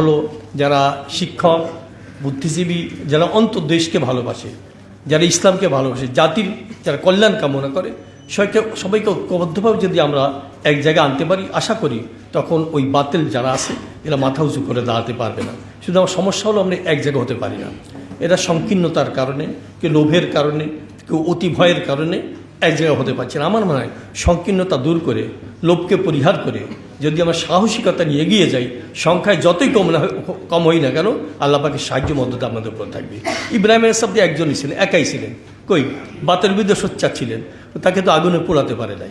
হলো যারা শিক্ষক, বুদ্ধিজীবী, যারা অন্তর্দেশকে ভালোবাসে, যারা ইসলামকে ভালোবাসে, জাতির যারা কল্যাণ কামনা করে, সবাইকে সবাইকে ঐক্যবদ্ধভাবে যদি আমরা এক জায়গায় আনতে পারি, আশা করি তখন ওই বাতিল যারা আছে, এরা মাথা উঁচু করে দাঁড়াতে পারবে না। শুধু আমার সমস্যা হলো আমরা এক জায়গায় হতে পারি না। এরা সংকীর্ণতার কারণে, কেউ লোভের কারণে, কেউ অতি ভয়ের কারণে এক জায়গায় হতে পারছে না। আমার মনে হয় সংকীর্ণতা দূর করে, লোভকে পরিহার করে, যদি আমরা সাহসিকতা নিয়ে এগিয়ে যাই, সংখ্যায় যতই কম না কম হই না কেন, আল্লাহ পাকের সাহায্য মদত আমাদের উপর থাকবে। ইব্রাহিম সাব্দি একজনই ছিলেন, একাই ছিলেন। কই? বাতের বিরুদ্ধে সোচ্চার ছিলেন। তাকে তো আগুনে পোড়াতে পারে নাই।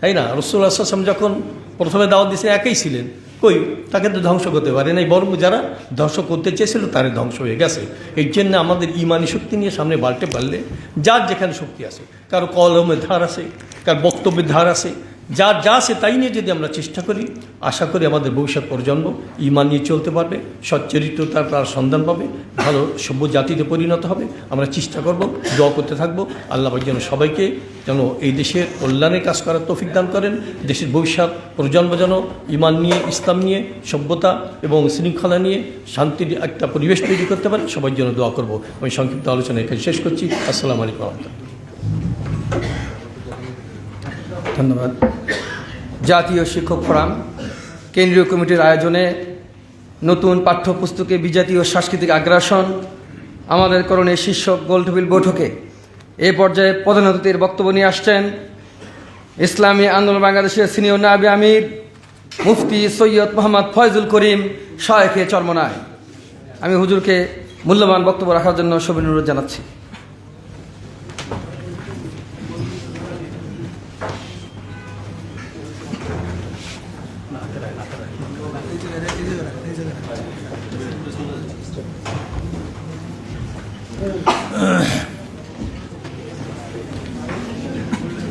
তাই না? রসুল্লাহ আসলাম যখন প্রথমে দাওয়াত দিয়েছেন, একাই ছিলেন। কই? তাকে তো ধ্বংস করতে পারে নাই, বরং যারা ধ্বংস করতে চেয়েছিল তারা ধ্বংস হয়ে গেছে। এর জন্য আমাদের ইমানি শক্তি নিয়ে সামনে বাড়তে পারলে যার যেখানে শক্তি আছে, কারও কলমের ধার আছে, কার বক্তব্যের ধার আছে যার যা আছে তাই নিয়ে যদি আমরা চেষ্টা করি, আশা করি আমাদের ভবিষ্যৎ প্রজন্ম ইমান নিয়ে চলতে পারবে, সচ্চরিত্রতার তার সন্ধান পাবে, ভালো সভ্য জাতিতে পরিণত হবে। আমরা চেষ্টা করব, দোয়া করতে থাকব। আল্লাহ যেন সবাইকে যেন এই দেশের কল্যাণের কাজ করার তৌফিক দান করেন। দেশের ভবিষ্যৎ প্রজন্ম যেন ইমান নিয়ে, ইসলাম নিয়ে, সভ্যতা এবং শৃঙ্খলা নিয়ে শান্তির একটা পরিবেশ তৈরি করতে পারে। সবার জন্য দোয়া করব। আমি সংক্ষিপ্ত আলোচনা এখানে শেষ করছি। আসসালামু আলাইকুম। ধন্যবাদ। জাতীয় শিক্ষক ফোরাম, কেন্দ্রীয় কমিটির আয়োজনে নতুন পাঠ্যপুস্তকে বিজাতীয় সাংস্কৃতিক আগ্রাসন, আমাদের করণে শীর্ষক গোলটেবিল বৈঠকে এ পর্যায়ে প্রধান অতিথির বক্তব্য নিয়ে আসছেন ইসলামী আন্দোলন বাংলাদেশের সিনিয়র নাবি আমির, মুফতি সৈয়দ মোহাম্মদ ফয়জুল করিম, শায়েখে চরমনায়। আমি হুজুরকে মূল্যবান বক্তব্য রাখার জন্য অনুরোধ জানাচ্ছি।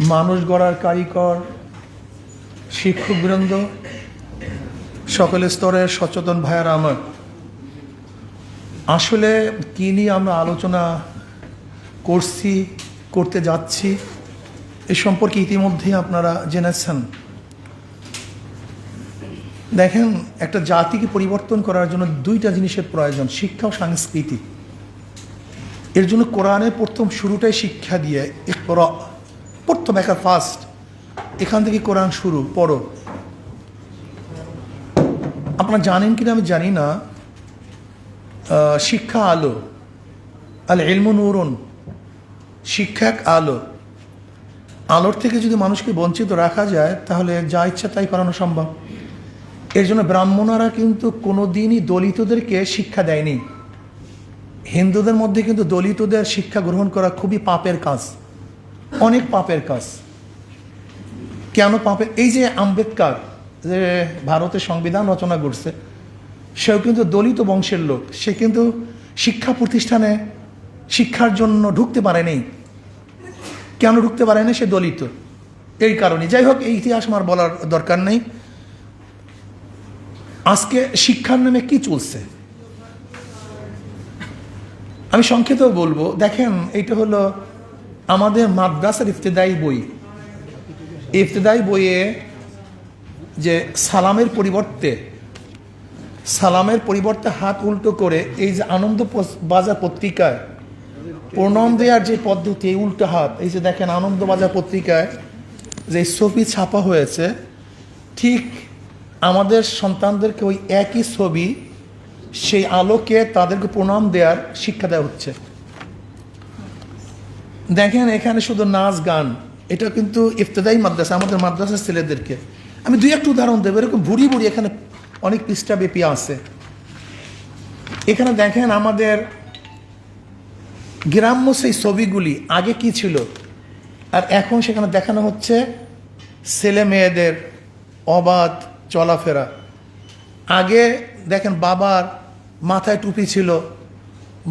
মানুষ গড়ার কারিগর শিক্ষকবৃন্দ সকল স্তরের সচেতন ভাইয়ার আমার। আসলে কী নিয়ে আমরা আলোচনা করছি, করতে যাচ্ছি, এ সম্পর্কে ইতিমধ্যেই আপনারা জেনেছেন। দেখেন, একটা জাতিকে পরিবর্তন করার জন্য দুইটা জিনিসের প্রয়োজন, শিক্ষা ও সংস্কৃতি। এর জন্য কোরআনে প্রথম শুরুটাই শিক্ষা দিয়ে প্রথম একা ফার্স্ট এখান থেকে কোরআন শুরু, পড়ো। আপনারা জানেন কিনা আমি জানি না। শিক্ষা আলো। আল এলমু নুরুন। শিক্ষা এক আলো। আলোর থেকে যদি মানুষকে বঞ্চিত রাখা যায়, তাহলে যা ইচ্ছা তাই করানো সম্ভব। এর জন্য ব্রাহ্মণরা কিন্তু কোনো দিনই দলিতদেরকে শিক্ষা দেয়নি। হিন্দুদের মধ্যে কিন্তু দলিতদের শিক্ষা গ্রহণ করা খুবই পাপের কাজ। অনেক পাপের কাজ। কেন পাপের এই যে আম্বেদকর, যে ভারতের সংবিধান রচনা করছে, সেও কিন্তু দলিত বংশের লোক। সে কিন্তু শিক্ষা প্রতিষ্ঠানে শিক্ষার জন্য ঢুকতে পারেনি। কেন ঢুকতে পারেনি? সে দলিত। এই কারণে। যাই হোক, এই ইতিহাস আমার বলার দরকার নেই। আজকে শিক্ষার নামে কি চলছে? আমি সংক্ষেপে বলব। দেখেন, এইটা হলো আমাদের মাদ্রাসার ইফতেদায়ী বই। ইফতেদায়ী বইয়ে যে সালামের পরিবর্তে সালামের পরিবর্তে হাত উল্টো করে এই যে আনন্দ বাজার পত্রিকায় প্রণাম দেওয়ার যে পদ্ধতি, এই উল্টো হাত, এই যে দেখেন আনন্দ বাজার পত্রিকায় যে ছবি ছাপা হয়েছে, ঠিক আমাদের সন্তানদেরকে ওই একই ছবি, সেই আলোকে তাদেরকে প্রণাম দেওয়ার শিক্ষা দেওয়া হচ্ছে। দেখেন এখানে শুধু নাচ গান, এটা কিন্তু ইফতেদায়ী মাদ্রাসা, আমাদের মাদ্রাসার ছেলেদেরকে। আমি দুই একটা উদাহরণ দেবো, এরকম ভুড়ি ভুড়ি এখানে অনেক পৃষ্ঠা ব্যাপী আছে। এখানে দেখেন আমাদের গ্রাম্য সেই ছবিগুলি, আগে কি ছিল? আর এখন সেখানে দেখানো হচ্ছে ছেলে মেয়েদের অবাধ চলাফেরা। আগে দেখেন বাবার মাথায় টুপি ছিল,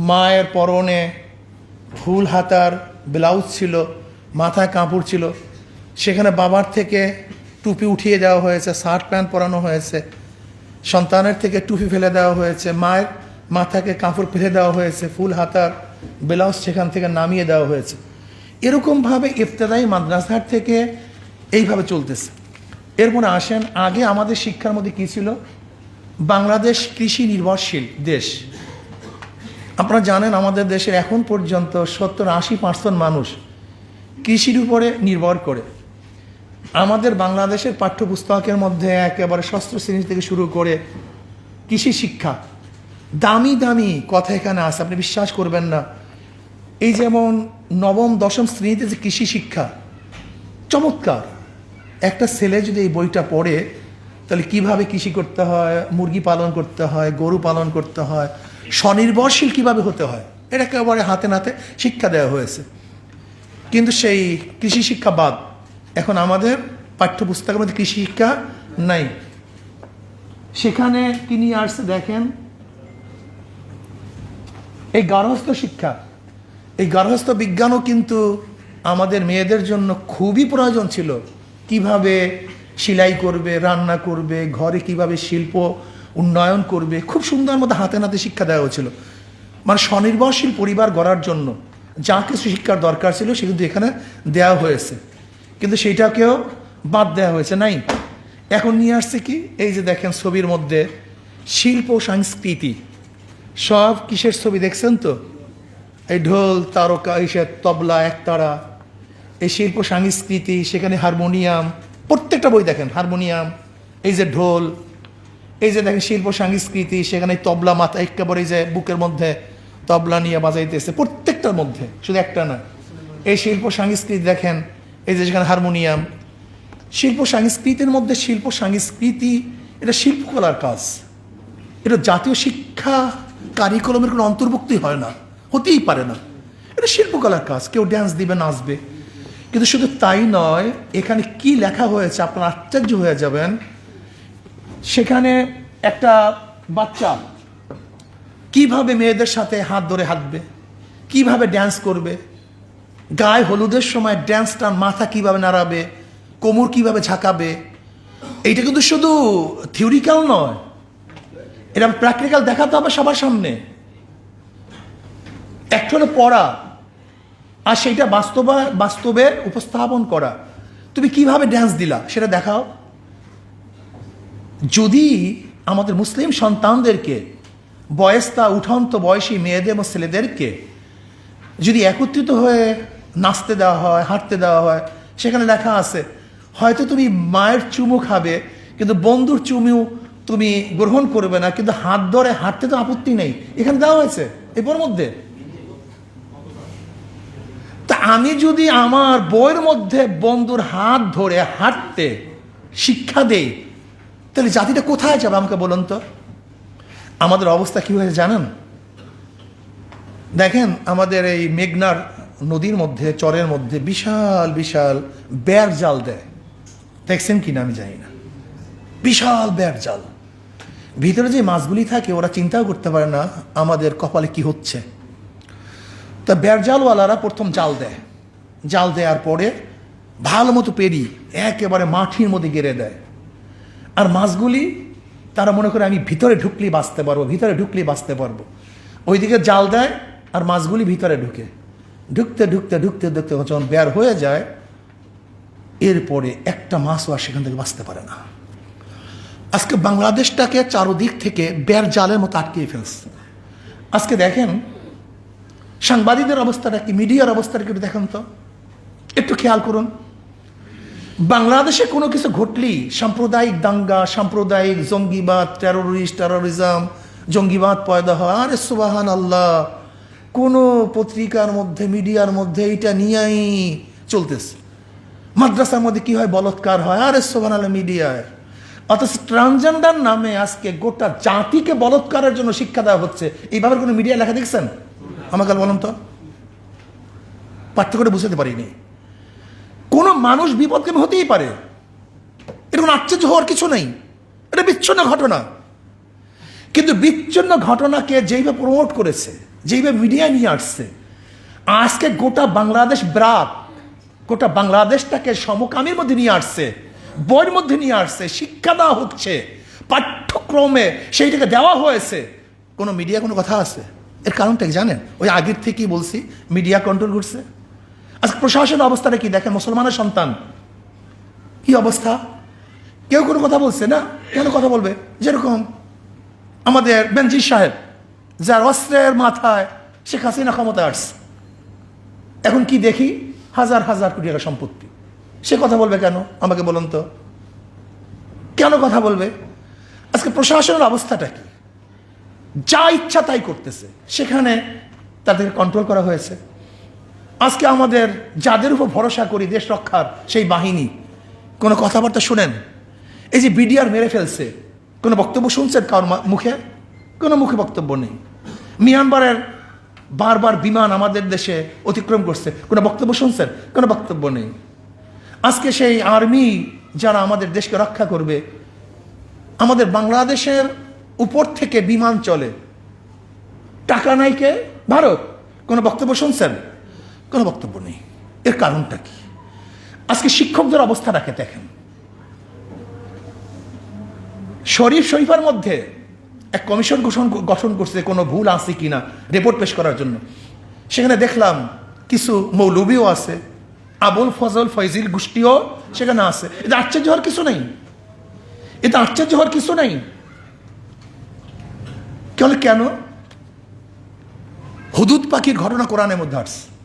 মায়ের পরনে ফুল হাতার ব্লাউজ ছিল, মাথায় কাপড় ছিল। সেখানে বাবার থেকে টুপি উঠিয়ে দেওয়া হয়েছে, শার্ট প্যান্ট পরানো হয়েছে। সন্তানের থেকে টুপি ফেলে দেওয়া হয়েছে, মায়ের মাথাকে কাপড় ফেলে দেওয়া হয়েছে, ফুল হাতার ব্লাউজ সেখান থেকে নামিয়ে দেওয়া হয়েছে। এরকমভাবে ইফতেদায়ী মাদ্রাসার থেকে এইভাবে চলতেছে। এরপরে আসেন, আগে আমাদের শিক্ষার মধ্যে কী ছিল? বাংলাদেশ কৃষি নির্ভরশীল দেশ। আপনারা জানেন আমাদের দেশের এখন পর্যন্ত সত্তর আশি পার্সেন্ট মানুষ কৃষির উপরে নির্ভর করে। আমাদের বাংলাদেশের পাঠ্যপুস্তকের মধ্যে একেবারে ষষ্ঠ শ্রেণি থেকে শুরু করে কৃষি শিক্ষা। দামি দামি কথা এখানে আছে, আপনি বিশ্বাস করবেন না। এই যেমন নবম, দশম শ্রেণীতে যে কৃষি শিক্ষা, চমৎকার। একটা ছেলে যদি এই বইটা পড়ে, তাহলে কীভাবে কৃষি করতে হয়, মুরগি পালন করতে হয়, গরু পালন করতে হয় স্বনির্ভরশীল কীভাবে হতে হয়? এটা একেবারে হাতে নাতে শিক্ষা দেওয়া হয়েছে। কিন্তু সেই কৃষি শিক্ষা বাদ, এখন আমাদের পাঠ্যপুস্তকের মধ্যে কৃষি শিক্ষা নাই। সেখানে কি নিয়ে আসছে দেখেন, এই গার্হস্থ শিক্ষা, এই গার্হস্থ বিজ্ঞানও কিন্তু আমাদের মেয়েদের জন্য খুবই প্রয়োজন ছিল। কীভাবে সেলাই করবে, রান্না করবে, ঘরে কীভাবে শিল্প উন্নয়ন করবে। খুব সুন্দর মতো হাতে নাতে শিক্ষা দেওয়া হয়েছিল। মানে স্বনির্ভরশীল পরিবার গড়ার জন্য যা কিছু শিক্ষার দরকার ছিল সে কিন্তু এখানে দেওয়া হয়েছে। কিন্তু সেইটাকেও বাদ দেওয়া হয়েছে, নাই? এখন নিয়ে আসছে কি? এই যে দেখেন ছবির মধ্যে শিল্প সংস্কৃতি। সব কিসের ছবি দেখছেন তো? এই ঢোল, তারকা এইসব তবলা, একতারা, এই শিল্প, সংস্কৃতি, সেখানে হারমোনিয়াম, প্রত্যেকটা বই দেখেন, হারমোনিয়াম, এই যে ঢোল এই যে দেখেন শিল্প, সংস্কৃতি, সেখানে তবলা মাথা, একেবারে যে বুকের মধ্যে তবলা নিয়ে বাজাইতেছে, প্রত্যেকটার মধ্যে, শুধু একটা না। এই শিল্প, সংস্কৃতি দেখেন, এই যে যেখানে হারমোনিয়াম, শিল্প, সংস্কৃতির মধ্যে শিল্প, সংস্কৃতি, এটা শিল্পকলার কাজ। এটা জাতীয় শিক্ষা কারিকুলামের কোনো অন্তর্ভুক্তি হয় না, হতেই পারে না। এটা শিল্পকলার কাজ, কেউ ড্যান্স দিবে, নাচবে। কিন্তু শুধু তাই নয়, এখানে কি লেখা হয়েছে, আপনারা আশ্চর্য হয়ে যাবেন। সেখানে একটা বাচ্চা কীভাবে মেয়েদের সাথে হাত ধরে হাঁটবে? কীভাবে ড্যান্স করবে? গায়ে হলুদের সময় ড্যান্সটা মাথা কীভাবে নাড়াবে? কোমর কীভাবে ঝাঁকাবে? এইটা কিন্তু শুধু থিওরিক্যাল নয়। এটা প্র্যাকটিক্যাল দেখাতে হবে সবার সামনে। একটা হলো পড়া আর সেইটা বাস্তবা, বাস্তবে উপস্থাপন করা। তুমি কীভাবে ড্যান্স দিলা সেটা দেখাও। যদি আমাদের মুসলিম সন্তানদেরকে, বয়স্তা, উঠন্ত বয়সী মেয়েদের এবং ছেলেদেরকে যদি একত্রিত হয়ে নাচতে দেওয়া হয়, হাঁটতে দেওয়া হয়, সেখানে লেখা আছে, হয়তো তুমি মায়ের চুমু খাবে, কিন্তু বন্ধুর চুমু তুমি গ্রহণ করবে না, কিন্তু হাত ধরে হাঁটতে তো আপত্তি নেই। এখানে দেওয়া হয়েছে, এরপর মধ্যে। তা আমি যদি আমার বইয়ের মধ্যে বন্ধুর হাত ধরে হাঁটতে শিক্ষা দেই তাহলে জাতিটা কোথায় যাবে আমাকে বলুন তো? আমাদের অবস্থা কী হয়েছে জানেন? দেখেন, আমাদের এই মেঘনার নদীর মধ্যে, চরের মধ্যে বিশাল বিশাল বের জাল দেয়। দেখছেন কি না আমি জানি না। বিশাল বের জাল। ভিতরে যে মাছগুলি থাকে, ওরা চিন্তাও করতে পারে না আমাদের কপালে কি হচ্ছে। তা বেরজালওয়ালারা প্রথম জাল দেয়। জাল দেওয়ার পরে ভালো মতো পেরি একেবারে মাটির মধ্যে গেড়ে দেয়। আর মাছগুলি তারা মনে করে আমি ভিতরে ঢুকলেই বাঁচতে পারব, ভিতরে ঢুকলেই বাঁচতে পারব। ওইদিকে জাল দেয় আর মাছগুলি ভিতরে ঢুকে। ঢুকতে ঢুকতে ঢুকতে ঢুকতে যখন বের হয়ে যায়, এরপরে একটা মাছও আর সেখান থেকে বাঁচতে পারে না। আজকে বাংলাদেশটাকে চারোদিক থেকে বের জালের মতো আটকিয়ে ফেলছে। আজকে দেখেন, সাংবাদিকদের অবস্থাটা কি, মিডিয়ার অবস্থাটা কি দেখেন তো? একটু খেয়াল করুন। বাংলাদেশে কোনো কিছু ঘটলেই সাম্প্রদায়িক দাঙ্গা, সাম্প্রদায়িক জঙ্গিবাদ টেরোরিস্ট টেরোরিজম জঙ্গিবাদ পয়দা হয়। আরে সুবাহান আল্লাহ কোনো পত্রিকার মধ্যে, মিডিয়ার মধ্যে এইটা নিয়েই চলতেছে। মাদ্রাসার মধ্যে কি হয়? বলৎকার হয়। আরে সোহান আল্লাহ মিডিয়ায়। অথচ ট্রান্সজেন্ডার নামে আজকে গোটা জাতিকে বলৎকারের জন্য শিক্ষা দেওয়া হচ্ছে। এইভাবে কোনো মিডিয়া লেখা দেখছেন? আমাকে বলুন তো। পার্থক্যটা বুঝতে পারিনি। কোনো মানুষ বিপদগামী হতেই পারে। এটা কোনো আশ্চর্য হওয়ার কিছু নেই। এটা বিচ্ছন্ন ঘটনা। কিন্তু বিচ্ছিন্ন ঘটনাকে যেইভাবে প্রমোট করেছে, যেইভাবে মিডিয়া নিয়ে আসছে, আজকে গোটা বাংলাদেশ ব্রাক, গোটা বাংলাদেশটাকে সমকামীর মধ্যে নিয়ে আসছে, বইয়ের মধ্যে নিয়ে আসছে, শিক্ষা দেওয়া হচ্ছে, পাঠ্যক্রমে সেইটাকে দেওয়া হয়েছে। কোনো মিডিয়া কোনো কথা আছে? এর কারণটা জানেন? ওই আগের থেকেই বলছি মিডিয়া কন্ট্রোল করছে আজকে প্রশাসনের অবস্থাটা কি? দেখেন, মুসলমানের সন্তান। কি অবস্থা? কেউ কোনো কথা বলছে না? কেন কথা বলবে? যেরকম আমাদের বেনজির সাহেব, যার অস্ত্রের মাথায় শেখ হাসিনা ক্ষমতা আসছে। এখন কি দেখি? হাজার হাজার কোটি টাকা সম্পত্তি। সে কথা বলবে কেন? আমাকে বলুন তো। কেন কথা বলবে? আজকে প্রশাসনের অবস্থাটা কি? যা ইচ্ছা তাই করতেছে। সেখানে তাদেরকে কন্ট্রোল করা হয়েছে। আজকে আমাদের যাদের উপর ভরসা করি দেশ রক্ষার সেই বাহিনী, কোনো কথাবার্তা শুনেন? এই যে বিডিআর মেরে ফেলছে, কোনো বক্তব্য শুনছেন কারোর মুখে? কোনো মুখে বক্তব্য নেই। মিয়ানমারের বারবার বিমান আমাদের দেশে অতিক্রম করছে, কোনো বক্তব্য শুনছেন? কোনো বক্তব্য নেই। আজকে সেই আর্মি যারা আমাদের দেশকে রক্ষা করবে, আমাদের বাংলাদেশের উপর থেকে বিমান চলে। টাকা নাই কে? ভারত, কোনো বক্তব্য শুনছেন? কোনো বক্তব্য নেই। এর কারণটা কি? আজকে শিক্ষকদের অবস্থাটাকে দেখেন। শরীফ শরীফের মধ্যে এক কমিশন গঠন গঠন করছে কোনো ভুল আছে কিনা রিপোর্ট পেশ করার জন্য। সেখানে দেখলাম কিছু মৌলবীও আছে, আবুল ফজল ফয়জিল গোষ্ঠীও সেখানে আছে। এটা আশ্চর্য হওয়ার কিছু নেই। এটা আশ্চর্য হওয়ার কিছু নেই। কেন? হুদুদ পাখির ঘটনা কোরআনের মধ্যে আসছে।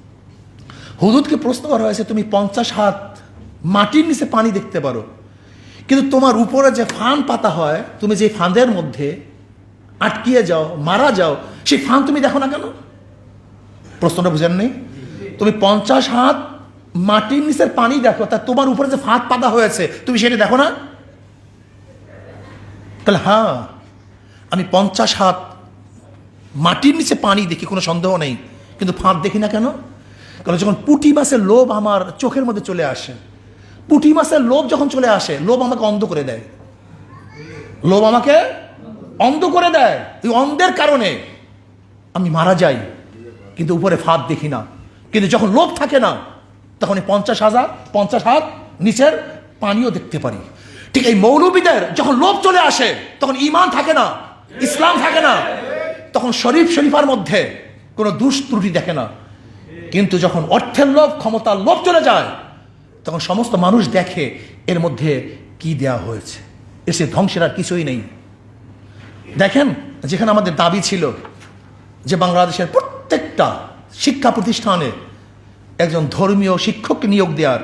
হুদুদকে প্রশ্ন করা হয়েছে, তুমি পঞ্চাশ হাত মাটির নিচে পানি দেখতে পারো। কিন্তু তোমার উপরে যে ফান পাতা হয়, তুমি যে ফাঁদের মধ্যে আটকিয়ে যাও, মারা যাও, সেই ফান তুমি দেখো না কেন? প্রশ্নটা বুঝেন নেই তুমি পঞ্চাশ হাত মাটির নিচের পানি দেখো, তা তোমার উপরে যে ফাঁদ পাতা হয়েছে, তুমি সেটা দেখো না? তাহলে হ্যাঁ আমি পঞ্চাশ হাত মাটির নিচে পানি দেখি, কোনো সন্দেহ নেই, কিন্তু ফাঁদ দেখি না কেন? কারণ যখন পুঁটি মাছের লোভ আমার চোখের মধ্যে চলে আসে, পুঁটি মাছের লোভ যখন চলে আসে, লোভ আমাকে অন্ধ করে দেয়। লোভ আমাকে অন্ধ করে দেয় ওই অন্ধের কারণে। আমি মারা যাই, কিন্তু উপরে ফাঁদ দেখি না। কিন্তু যখন লোভ থাকে না, তখন এই পঞ্চাশ হাজার, পঞ্চাশ হাত নিচের পানিও দেখতে পারি। ঠিক এই মৌলবীদের যখন লোভ চলে আসে, তখন ইমান থাকে না, ইসলাম থাকে না, তখন শরীফ শরীফার মধ্যে কোনো দুষ ত্রুটি দেখে না। কিন্তু যখন অর্থের লোভ, ক্ষমতার লোভ চলে যায়, তখন সমস্ত মানুষ দেখে এর মধ্যে কি দেয়া হয়েছে। এসে ধ্বংসের আর কিছুই নেই। দেখেন, যেখানে আমাদের দাবি ছিল যে বাংলাদেশের প্রত্যেকটা শিক্ষা প্রতিষ্ঠানে একজন ধর্মীয় শিক্ষককে নিয়োগ দেওয়ার,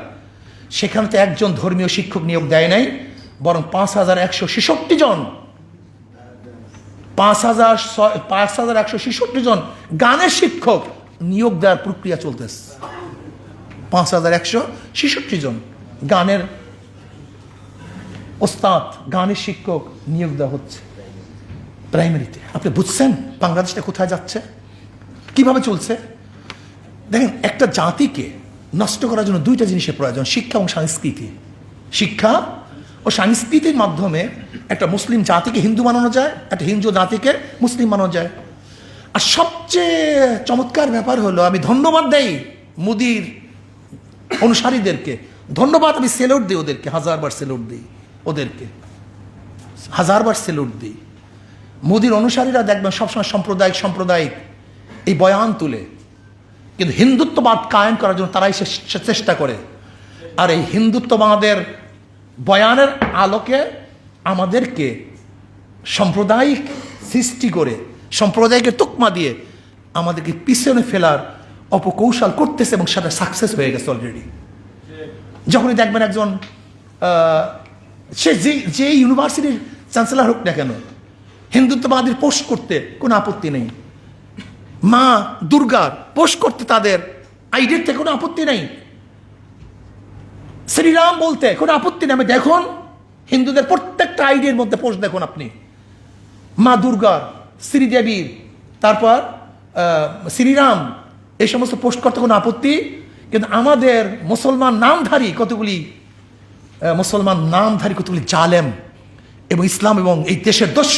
সেখানে তো একজন ধর্মীয় শিক্ষক নিয়োগ দেয় নাই, বরং পাঁচ হাজার একশো ছেষট্টি জন। পাঁচ হাজার পাঁচ হাজার একশো ছেষট্টি জন গানের শিক্ষক নিয়োগ দেওয়ার প্রক্রিয়া চলতেছে। পাঁচ হাজার একশো ছেষট্টি জন গানের ওস্তাদ, গানের শিক্ষক নিয়োগ দেওয়া হচ্ছে। প্রাইমারিতে। আপনি বুঝছেন বাংলাদেশটা কোথায় যাচ্ছে? কীভাবে চলছে? দেখেন, একটা জাতিকে নষ্ট করার জন্য দুইটা জিনিসের প্রয়োজন, শিক্ষা এবং সংস্কৃতি। শিক্ষা ও সংস্কৃতির মাধ্যমে একটা মুসলিম জাতিকে হিন্দু বানানো যায়, একটা হিন্দু জাতিকে মুসলিম বানানো যায়। আর সবচেয়ে চমৎকার ব্যাপার হলো, আমি ধন্যবাদ দেই মুদির অনুসারীদেরকে। ধন্যবাদ আমি সেলুট দিই ওদেরকে হাজারবার সেলুট দিই ওদেরকে। হাজারবার সেলুট দিই। মোদির অনুসারীরা দেখবেন সবসময় সাম্প্রদায়িক সাম্প্রদায়িক এই বয়ান তুলে। কিন্তু হিন্দুত্ববাদ কায়েম করার জন্য তারাই সে- চেষ্টা করে। আর এই হিন্দুত্ববাদের বয়ানের আলোকে আমাদেরকে সাম্প্রদায়িক সৃষ্টি করে সম্প্রদায়কে তুকমা দিয়ে আমাদেরকে পিছনে ফেলার অপকৌশল করতেছে এবং সেটা সাকসেস হয়ে গেছে অলরেডি যখনই দেখবেন একজন সে যে যে ইউনিভার্সিটির চ্যান্সেলার হোক না কেন, হিন্দুত্ববাদীর পোস্ট করতে কোনো আপত্তি নেই। মা দুর্গার পোস্ট করতে তাদের আইডির থেকে কোনো আপত্তি নেই। শ্রীরাম বলতে কোনো আপত্তি নেই। আমি দেখুন, হিন্দুদের প্রত্যেকটা আইডির মধ্যে পোস্ট দেখুন আপনি। মা দুর্গার শ্রীদেবীর তারপর শ্রীরাম, এই সমস্ত পোস্ট করতে কোনো আপত্তি, কিন্তু আমাদের মুসলমান নামধারী কতগুলি মুসলমান নামধারী কতগুলি জালেম এবং ইসলাম এবং এই দেশের দোষ,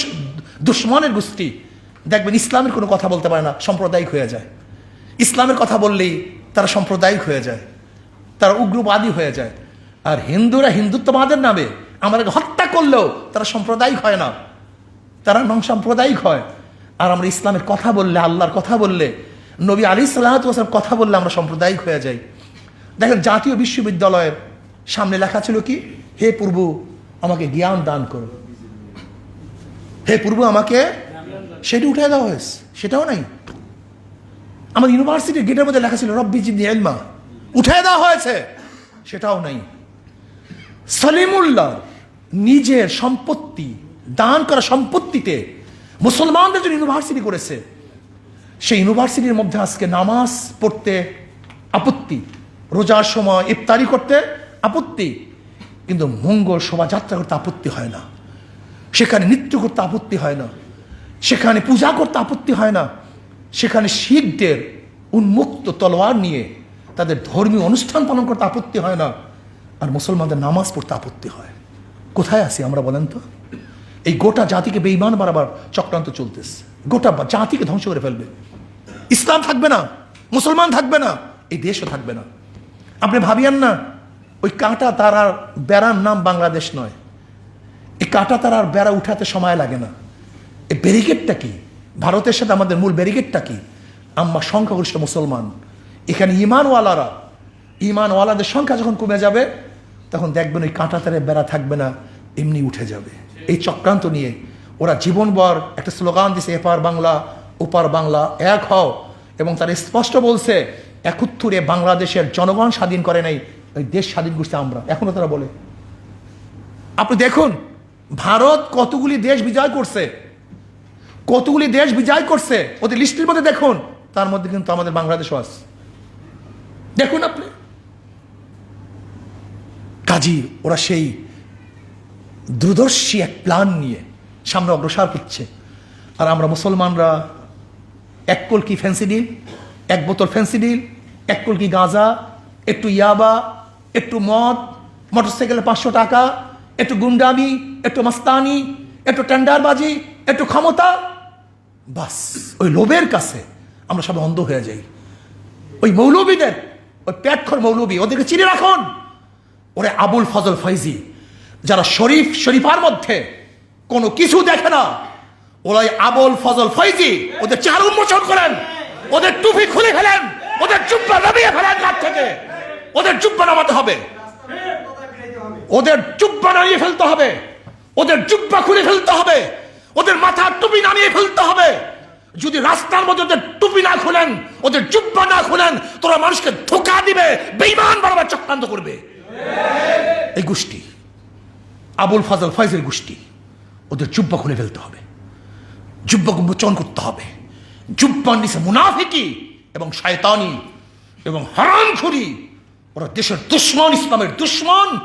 দুশ্মনের গোষ্ঠী, দেখবেন ইসলামের কোনো কথা বলতে পারে না, সাম্প্রদায়িক হয়ে যায়। ইসলামের কথা বললেই তারা সাম্প্রদায়িক হয়ে যায়, তারা উগ্রবাদী হয়ে যায়। আর হিন্দুরা হিন্দুত্ববাদের নামে আমাদেরকে হত্যা করলেও তারা সাম্প্রদায়িক হয় না। তারা নন সাম্প্রদায়িক হয়। আর আমরা ইসলামের কথা বললে, আল্লাহর কথা বললে, নবী আলী সাল্লাহাম কথা বললে আমরা সাম্প্রদায়িক হয়ে যাই। দেখেন, জাতীয় বিশ্ববিদ্যালয়ের সামনে লেখা ছিল কি? হে পূর্ব, আমাকে জ্ঞান দান করো। হে পূর্ব, আমাকে সেটা উঠে দেওয়া হয়েছে। সেটাও নাই। আমার ইউনিভার্সিটির গেটের মধ্যে লেখা ছিল, রব্বি জিদ্দি এলমা উঠে দেওয়া হয়েছে। সেটাও নাই। সলিমুল্লাহ নিজের সম্পত্তি দান করা সম্পত্তিতে মুসলমানদের জন্য ইউনিভার্সিটি করেছে। সেই ইউনিভার্সিটির মধ্যে আজকে নামাজ পড়তে আপত্তি, রোজার সময় ইফতারি করতে আপত্তি, কিন্তু মঙ্গল শোভাযাত্রা করতে আপত্তি হয় না। সেখানে নৃত্য করতে আপত্তি হয় না। সেখানে পূজা করতে আপত্তি হয় না। সেখানে শিখদের উন্মুক্ত তলোয়ার নিয়ে তাদের ধর্মীয় অনুষ্ঠান পালন করতে আপত্তি হয় না। আর মুসলমানদের নামাজ পড়তে আপত্তি হয়। কোথায় আছি আমরা বলেন তো? এই গোটা জাতিকে বেইমান বাড়াবার চক্রান্ত চলতেছে। গোটা জাতিকে ধ্বংস করে ফেলবে। ইসলাম থাকবে না, মুসলমান থাকবে না, এই দেশও থাকবে না। আপনি ভাবিয়ান না, ওই কাঁটা তারার বেড়ার নাম বাংলাদেশ নয়। এই কাঁটা তারার বেড়া উঠাতে সময় লাগে না। এই ব্যারিকেডটা কি? ভারতের সাথে আমাদের মূল ব্যারিকেডটা কি? আমরা সংখ্যাগরিষ্ঠ মুসলমান। এখানে ইমানওয়ালারা ইমানওয়ালাদের সংখ্যা যখন কমে যাবে, তখন দেখবেন ওই কাঁটা তারের বেড়া থাকবে না, এমনি উঠে যাবে। এই চক্রান্ত নিয়ে। ওরা জীবনভর একটা স্লোগান দিছে, এপার বাংলা, ওপার বাংলা, এক হও। এবং তারা স্পষ্ট বলছে, একত্তরে বাংলাদেশের জনগণ স্বাধীন করে নাই, ওই দেশ স্বাধীন করছে আমরা। এখনও তারা বলে। আপনি দেখুন, ভারত কতগুলি দেশ বিজয় করছে, কতগুলি দেশ বিজয় করছে, ওদের লিস্টের মধ্যে দেখুন, তার মধ্যে কিন্তু আমাদের বাংলাদেশও আছে। দেখুন আপনি। কাজী, ওরা সেই দূরদর্শী এক প্ল্যান নিয়ে সামনে অগ্রসর করছে আর আমরা মুসলমানরা এক কলকি ফেন্সিডিল এক বোতল ফেন্সিডিল এক কলকি গাঁজা, একটু ইয়াবা, একটু মদ, মোটরসাইকেলে পাঁচশো টাকা, একটু গুন্ডামি একটু মাস্তানি, একটু টেন্ডারবাজি, একটু ক্ষমতা। বাস, ওই লোভের কাছে আমরা সবাই অন্ধ হয়ে যাই। ওই মৌলবীদের, ওই প্যাটখর মৌলবী, ওদেরকে চিনে রাখুন। ওরে আবুল ফজল ফৈজি যারা শরীফ শরীফার মধ্যে কোনো কিছু দেখে না, ওরাই আবুল ফজল ফৈজি, ওদের চেহারা উন্মোচন করেন, ওদের টুপি খুলে ফেলেন, ওদের জুব্বা নামিয়ে ফেলেন রাত থেকে। ওদের জুব্বা নামাতে হবে। ওদের জুব্বা নামিয়ে ফেলতে হবে। ওদের জুব্বা খুলে ফেলতে হবে। ওদের মাথার টুপি নামিয়ে ফেলতে হবে। যদি রাস্তার মধ্যে ওদের টুপি না খুলেন, ওদের জুব্বা না খুলেন, তোরা মানুষকে ধোকা দিবে বেইমান বারবার চক্রান্ত করবে। এই গোষ্ঠী আবুল ফাজল ফয়জের গোষ্ঠী। ওদের জুব্বা খুলে ফেলতে হবে। জুব্বাকে মোচন করতে হবে। জুব্বার নিচে মুনাফিকি এবং শয়তানি এবং হারামখুরি। ওরা দেশের দুশ্মন, ইসলামের দুশ্মন।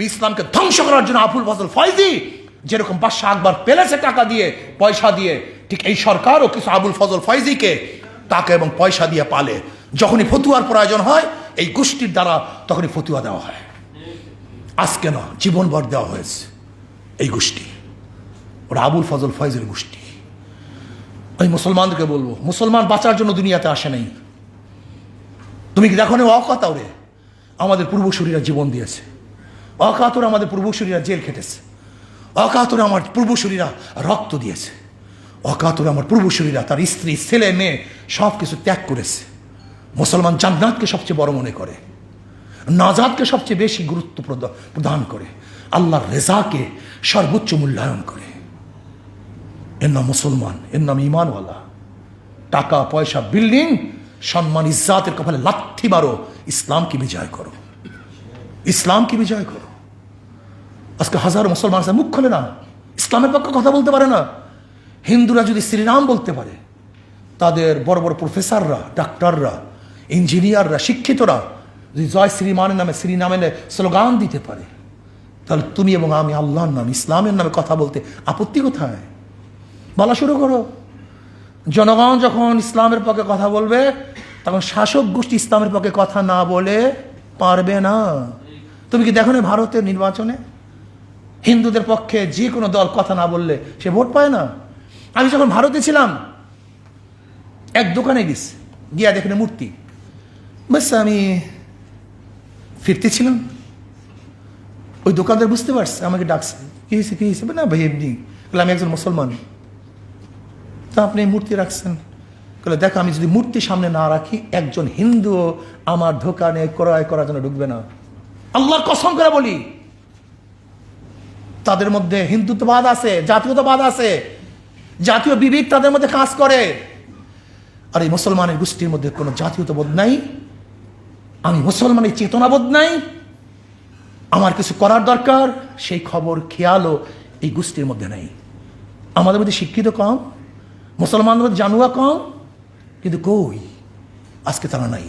ইসলামকে ধ্বংস করার জন্য আবুল ফজল ফয়জি যেরকম বাদশাহ আকবর পেলেছে টাকা দিয়ে, পয়সা দিয়ে, ঠিক এই সরকারও কিছু আবুল ফজল ফয়জিকে টাকা এবং পয়সা দিয়ে পালে। যখনই ফতুয়ার প্রয়োজন হয়, এই গোষ্ঠীর দ্বারা তখনই ফতুয়া দেওয়া হয়। আজকে না, জীবনভর দেওয়া হয়েছে এই গোষ্ঠী। ওরা আবুল ফজল ফয়জের গোষ্ঠী। আমি মুসলমানদেরকে বলব, মুসলমান বাঁচার জন্য দুনিয়াতে আসে নাই। তুমি কি দেখো না অকাতরে আমাদের পূর্বসূরীরা জীবন দিয়েছে। অকাতরে আমাদের পূর্বসূরীরা জেল খেটেছে। অকাতরে আমার পূর্বসূরীরা রক্ত দিয়েছে। অকাতরে আমার পূর্বসূরীরা তার স্ত্রী, ছেলে, মেয়ে সব কিছু ত্যাগ করেছে। মুসলমান জান্নাতকে সবচেয়ে বড় মনে করে। নাজাদকে সবচেয়ে বেশি গুরুত্ব প্রদ- প্রদান করে। আল্লাহর রেজাকে সর্বোচ্চ মূল্যায়ন করে। এর নাম মুসলমান, এর নাম ইমানওয়ালা টাকা, পয়সা, বিল্ডিং, সম্মান, ইজ্জাতের কপালে লাথি মারো, ইসলামকে বিজয় করো। ইসলামকে বিজয় করো। আজকে হাজার মুসলমান আছে, মুখ খোলে না। ইসলামের পক্ষে কথা বলতে পারে না। হিন্দুরা যদি শ্রীরাম বলতে পারে, তাদের বড় বড় প্রফেসররা ডাক্তাররা ইঞ্জিনিয়াররা শিক্ষিতরা জয় শ্রীমানের নামে, শ্রীনামের স্লোগান দিতে পারে। তাহলে তুমি এবং আমি আল্লাহর নাম, ইসলামের নামে কথা বলতে আপত্তি কোথায়? বলা শুরু করো। জনগণ যখন ইসলামের পক্ষে কথা বলবে, তখন শাসক গোষ্ঠী ইসলামের পক্ষে কথা না বলে পারবে না। তুমি কি দেখো না ভারতের নির্বাচনে? হিন্দুদের পক্ষে যে কোনো দল কথা না বললে সে ভোট পায় না। আমি যখন ভারতে ছিলাম, এক দোকানে গেছি, গিয়া দেখেন মূর্তি। বাস আমি ফিরতেছিলাম ওই দোকানদার বুঝতে পারছে, আমাকে ডাকছে, কি হয়েছে কি হয়েছে? না ভাই, এমনি। বলে, আমি একজন মুসলমান। তা আপনি মূর্তি রাখছেন। বলে, দেখো, আমি যদি মূর্তি সামনে না রাখি, একজন হিন্দু আমার দোকানে ক্রয় করার জন্য ঢুকবে না। আল্লাহর কসম করে বলি। তাদের মধ্যে হিন্দুত্ববাদ আছে, জাতীয়তাবাদ আছে, জাতীয় বিবেক তাদের মধ্যে কাজ করে। আর এই মুসলমানের গোষ্ঠীর মধ্যে কোনো জাতীয়তাবোধ নাই। আমি মুসলমানের চেতনাবোধ নাই। আমার কিছু করার দরকার, সেই খবর, খেয়ালও এই গোষ্ঠীর মধ্যে নেই। আমাদের মধ্যে শিক্ষিত কম, মুসলমানদের মধ্যে জানুয়া কম, কিন্তু কই? আজকে তারা নাই।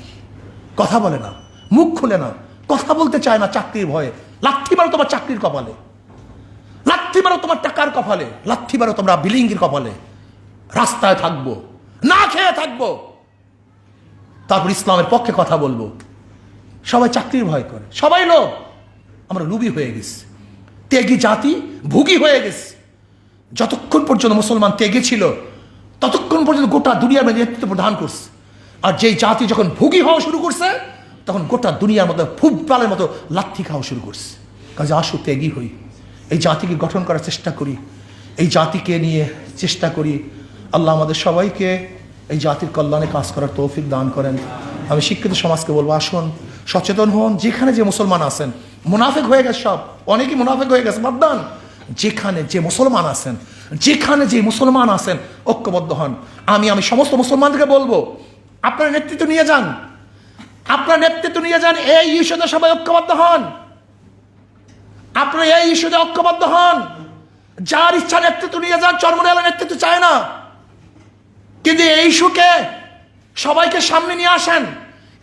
কথা বলে না, মুখ খুলে না, কথা বলতে চায় না চাকরির ভয়ে। লাথি মারো তোমার চাকরির কপালে। লাথি মারো তোমার টাকার কপালে। লাথি মারো তোমরা বিলিঙ্গির কপালে। রাস্তায় থাকব, না খেয়ে থাকব। তারপর ইসলামের পক্ষে কথা বলব। সবাই চাকরির ভয় করে। সবাই লোক আমরা লুবি হয়ে গেছি। তেগি জাতি ভুগি হয়ে গেছে। যতক্ষণ পর্যন্ত মুসলমান তেগে ছিল, ততক্ষণ পর্যন্ত গোটা দুনিয়ার মধ্যে নেতৃত্ব প্রদান করছে। আর যেই জাতি যখন ভুগি হওয়া শুরু করছে, তখন গোটা দুনিয়ার মধ্যে ফুটবলের মতো লাথি খাওয়া শুরু করছে। কাজে আসু, ত্যাগী হই। এই জাতিকে গঠন করার চেষ্টা করি। এই জাতিকে নিয়ে চেষ্টা করি। আল্লাহ আমাদের সবাইকে এই জাতির কল্যাণে কাজ করার তৌফিক দান করেন। আমি শিক্ষিত সমাজকে বলব, আসুন। সচেতন হন, যেখানে যে মুসলমান আছেন। মুনাফেক হয়ে গেছে সব। অনেকেই মুনাফেক হয়ে গেছে, বাদদান। যেখানে যে মুসলমান আছেন, যেখানে যে মুসলমান আছেন, ঐক্যবদ্ধ হন। আমি আমি সমস্ত মুসলমানদেরকে বলব, আপনার নেতৃত্ব নিয়ে যান। আপনার নেতৃত্ব নিয়ে যান, এই ইস্যুতে সবাই ঐক্যবদ্ধ হন। আপনারা এই ইস্যুতে ঐক্যবদ্ধ হন। যার ইচ্ছা নেতৃত্ব নিয়ে যান, চরমনালা নেতৃত্ব চায় না। কিন্তু এই ইস্যুকে সবাইকে সামনে নিয়ে আসেন।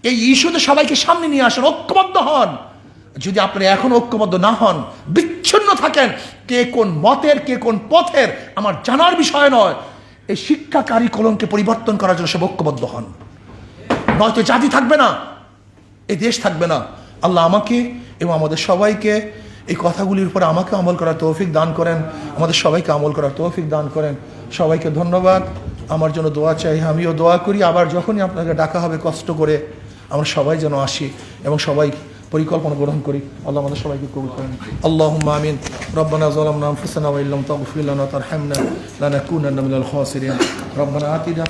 এই ইস্যুতে সবাইকে সামনে নিয়ে আসেন, ঐক্যবদ্ধ হন। যদি আপনি এখন ঐক্যবদ্ধ না হন, বিচ্ছিন্ন থাকেন, কে কোন মতের, কে কোন পথের, আমার জানার বিষয় নয়। এই শিক্ষা কারিকুলমকে পরিবর্তন করার জন্য সব ঐক্যবদ্ধ হন। নয়তো জাতি থাকবে না, এই দেশ থাকবে না। আল্লাহ আমাকে এবং আমাদের সবাইকে এই কথাগুলির উপরে আমাকে আমল করার তৌফিক দান করেন, আমাদের সবাইকে আমল করার তৌফিক দান করেন। সবাইকে ধন্যবাদ। আমার জন্য দোয়া চাই, আমিও দোয়া করি। আবার যখনই আপনাকে ডাকা হবে, কষ্ট করে আমরা সবাই যেন আসি এবং সবাই পরিকল্পনা গ্রহণ করি আল্লাহ আমাদের সবাইকে কবুল করেন আল্লাহ আমিন রব্বানা জলামনা ফুসানা ইল্লাম তাগফিলানা তারহামনা লানা কুনান্না মিনাল রব্বানা আতিনা